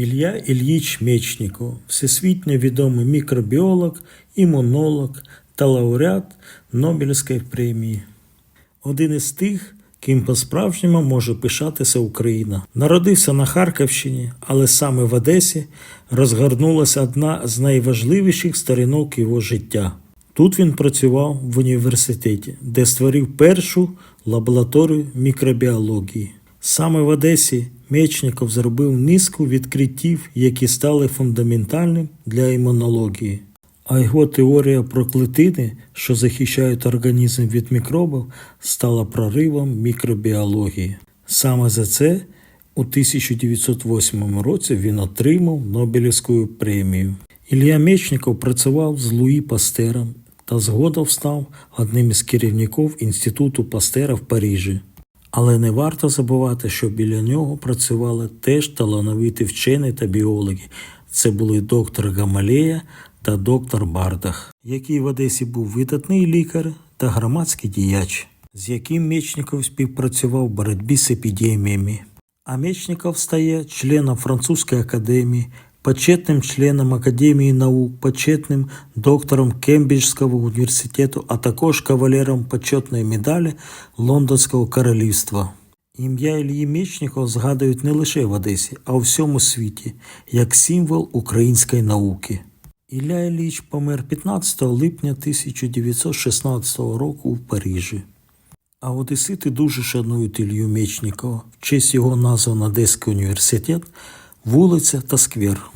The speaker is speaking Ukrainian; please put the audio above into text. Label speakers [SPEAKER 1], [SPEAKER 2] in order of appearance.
[SPEAKER 1] Ілля Ільїч Мечніков, всесвітньо відомий мікробіолог, імунолог та лауреат Нобелівської премії. Один із тих, ким по-справжньому може пишатися Україна. Народився на Харківщині, але саме в Одесі розгорнулася одна з найважливіших сторінок його життя. Тут він працював в університеті, де створив першу лабораторію мікробіології. Саме в Одесі Мечніков зробив низку відкриттів, які стали фундаментальним для імунології. А його теорія про клетини, що захищають організм від мікробів, стала проривом мікробіології. Саме за це у 1908 році він отримав Нобелівську премію. Ілля Мечніков працював з Луї Пастером та згодом став одним із керівників Інституту Пастера в Парижі. Але не варто забувати, що біля нього працювали теж талановиті вчені та біологи. Це були доктор Гамалея та доктор Бардах, який в Одесі був видатний лікар та громадський діяч, з яким Мечников співпрацював в боротьбі з епідеміями. А Мечников стає членом Французької академії, почетним членом Академії наук, почетним доктором Кембриджського університету, а також кавалером почетної медалі Лондонського королівства. Ім'я Ілії Мечникова згадують не лише в Одесі, а у всьому світі, як символ української науки. Ілля Ілліч помер 15 липня 1916 року в Парижі. А одесити дуже шанують Ілью Мечникова. В честь його названо Одеський університет, вулиця та сквер.